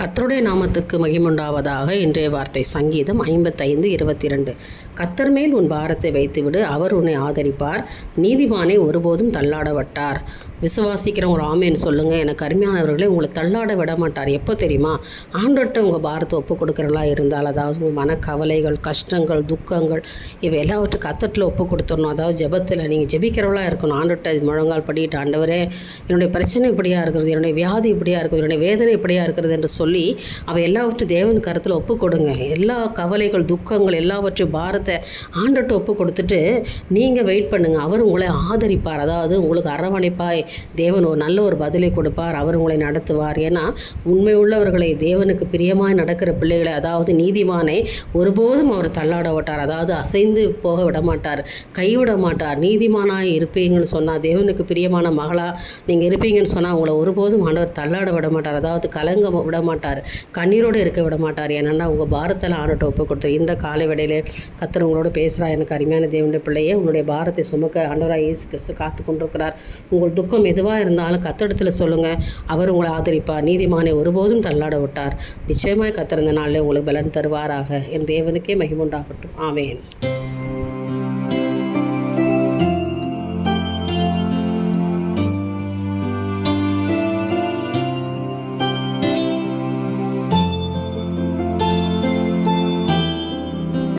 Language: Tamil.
கத்தருடைய நாமத்துக்கு மகிமுண்டாவதாக இன்றைய வார்த்தை சங்கீதம் ஐம்பத்தைந்து இருபத்தி ரெண்டு கத்தர் மேல் உன் பாரத்தை வைத்துவிடு அவர் உன்னை ஆதரிப்பார். நீதிமானை ஒருபோதும் தள்ளாட வட்டார். விசுவாசிக்கிறவங்க ஒரு ஆமேன்னு சொல்லுங்கள் எனக்கு அருமையானவர்களே உங்களை தள்ளாட விட மாட்டார். எப்போ தெரியுமா? ஆண்டோட்ட உங்கள் பாரத்தை ஒப்பு கொடுக்குறலாம் இருந்தால் அதாவது உங்கள் மனக்கவலைகள் கஷ்டங்கள் துக்கங்கள் இவை எல்லாவற்றும் கத்தட்டில் ஒப்பு கொடுத்துடணும். அதாவது ஜெபத்தில் நீங்கள் ஜெபிக்கிறவளாக இருக்கணும். ஆண்டோட்ட இது முழங்கால் படிட்டு ஆண்டவரே என்னுடைய பிரச்சனை இப்படியாக இருக்கிறது? என்னுடைய வியாதி இப்படியாக இருக்கிறது? என்னுடைய வேதனை இப்படியாக இருக்கிறது? என்று சொல்லி சொல்லி அவை எல்லாவற்றையும் தேவன் கருத்தில் ஒப்பு கொடுங்க எல்லா கவலைகள் துக்கங்கள் எல்லாவற்றையும் பாரத்தை ஆண்டட்டு ஒப்பு கொடுத்துட்டு நீங்கள் வெயிட் பண்ணுங்கள் அவர் உங்களை ஆதரிப்பார். அதாவது உங்களுக்கு அரவணைப்பாய் தேவன் ஒரு நல்ல ஒரு பதிலை கொடுப்பார். அவர் உங்களை நடத்துவார். ஏன்னா உண்மை உள்ளவர்களை தேவனுக்கு பிரியமாய் நடக்கிற பிள்ளைகளை அதாவது நீதிமானை ஒருபோதும் அவர் தள்ளாட விட்டார் அதாவது அசைந்து போக விட மாட்டார் கைவிட மாட்டார். நீதிமானாய் இருப்பீங்கன்னு சொன்னால் தேவனுக்கு பிரியமான மகளாக நீங்கள் இருப்பீங்கன்னு சொன்னால் உங்களை ஒருபோதும் ஆண்டவர் தள்ளாட விட மாட்டார். அதாவது கலங்க விட மாட்டார். கண்ணீரோடு இருக்க விட மாட்டார். ஏன்னா உங்கள் பாரத்தில் ஆண்டோட்ட ஒப்பு கொடுத்தார். இந்த காலை வடையில் கத்தர் உங்களோட பேசுகிறா எனக்கு அருமையான தேவனுடைய பிள்ளையே உன்னுடைய பாரத்தை சுமக்க ஆண்டவராக இயேசு கிறிஸ்து காத்து கொண்டிருக்கிறார். உங்கள் துக்கம் எதுவாக இருந்தாலும் கத்தடத்தில் சொல்லுங்கள் அவர் உங்களை ஆதரிப்பார். நீதிமானை ஒருபோதும் தள்ளாட விட்டார். நிச்சயமாக கத்திருந்த நாளில் உங்களுக்கு பலன் தருவாராக. என் தேவனுக்கே மகிமுண்டாகட்டும் ஆமேன்.